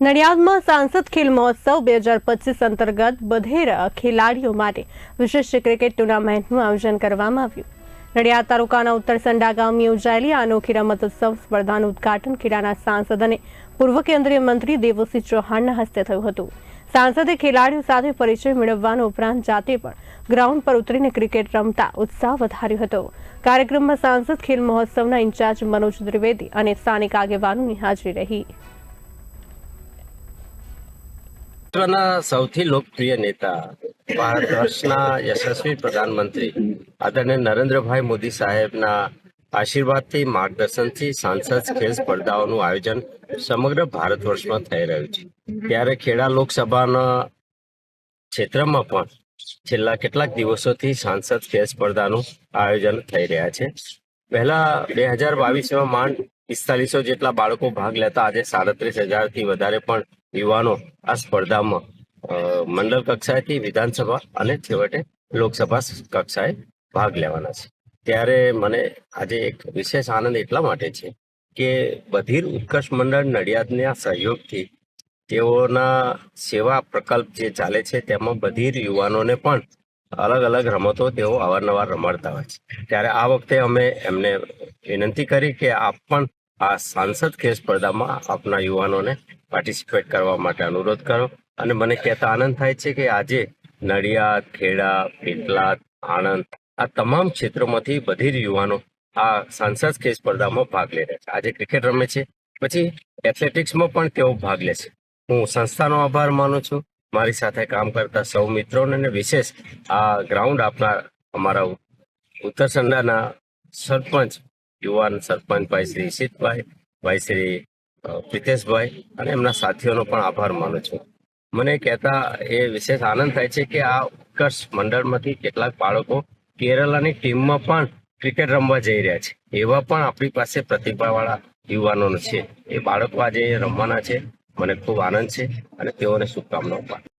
નડિયાદમાં સાંસદ ખેલ મહોત્સવ બે હજાર પચીસ અંતર્ગત બધેર ખેલાડીઓ માટે વિશેષ ક્રિકેટ ટુર્નામેન્ટનું આયોજન કરવામાં આવ્યું. નડિયાદ તાલુકાના ઉત્તરસંડા ગામે યોજાયેલી આ અનોખી રમતોત્સવ સ્પર્ધાનું ઉદઘાટન ખેડાના સાંસદ અને પૂર્વ કેન્દ્રીય મંત્રી દેવુસિંહ ચૌહાણના હસ્તે થયું હતું. સાંસદે ખેલાડીઓ સાથે પરિચય મેળવવાનો ઉપરાંત જાતે પણ ગ્રાઉન્ડ પર ઉતરીને ક્રિકેટ રમતા ઉત્સાહ વધાર્યો હતો. કાર્યક્રમમાં સાંસદ ખેલ મહોત્સવના ઇન્ચાર્જ મનોજ ત્રિવેદી અને સ્થાનિક આગેવાનોની હાજરી રહી. વિશ્વના સૌથી લોકપ્રિય નેતા ભારત વર્ષના યશસ્વી પ્રધાનમંત્રી આદરણીય નરેન્દ્રભાઈ મોદી સાહેબના આશીર્વાદથી, માર્ગદર્શનથી સાંસદ ખેલ સ્પર્ધાઓનું આયોજન સમગ્ર ભારત વર્ષમાં થઈ રહ્યું છે. ત્યારે ખેડા લોકસભાના ક્ષેત્રમાં પણ છેલ્લા કેટલાક દિવસોથી સાંસદ ખેલ સ્પર્ધાનું આયોજન થઈ રહ્યા છે. પહેલા બે હજાર બાવીસમાં માંડ પિસ્તાલીસો જેટલા બાળકો ભાગ લેતા આજે સાડત્રીસ હજારથી વધારે પણ યુવાનો આ સ્પર્ધામાં મંડળ કક્ષાએથી વિધાનસભા અને છેવટે લોકસભા કક્ષાએ ભાગ લેવાના છે. ત્યારે મને આજે એક વિશેષ આનંદ એટલા માટે છે કે બધીર ઉત્કર્ષ મંડળ નડિયાદના સહયોગથી તેઓના સેવા પ્રકલ્પ જે ચાલે છે તેમાં બધીર યુવાનોને પણ અલગ અલગ રમતો તેઓ અવારનવાર રમાડતા હોય છે. ત્યારે આ વખતે અમે એમને વિનંતી કરી કે આપ પણ આ સાંસદ ખેલ સ્પર્ધામાં આપના યુવાનોને પાર્ટિસિપેટ કરવા માટે અનુરોધ કરો. અને મને કહેતા આનંદ થાય છે કે આજે નડિયાદ, ખેડા, પેટલાદ, આણંદ આ તમામ ક્ષેત્રોમાંથી બધીર યુવાનો આ સાંસદ ખેલ સ્પર્ધામાં ભાગ લઈ રહ્યા છે. આજે ક્રિકેટ રમે છે. પછી એથ્લેટિક્સમાં પણ તેઓ ભાગ લે છે. હું સંસ્થાનો આભાર માનું છું. મારી સાથે કામ કરતા સૌ મિત્રોને અને વિશેષ આ ગ્રાઉન્ડ આપનાર અમારા ઉત્તર સંડાના સરપંચ યુવાન સરપંચ ભાઈ શ્રી ઈશિતભાઈ, ભાઈ શ્રી પ્રિતેશભાઈ અને એમના સાથીઓનો પણ આભાર માનું છું. મને કહેતા એ વિશેષ આનંદ થાય છે કે આ ઉત્કર્ષ મંડળમાંથી કેટલાક બાળકો કેરલાની ટીમમાં પણ ક્રિકેટ રમવા જઈ રહ્યા છે. એવા પણ આપણી પાસે પ્રતિભાવાળા યુવાનો છે. એ બાળકો આજે રમવાના છે. મને ખૂબ આનંદ છે અને તેઓને શુભકામનાઓ પાઠવું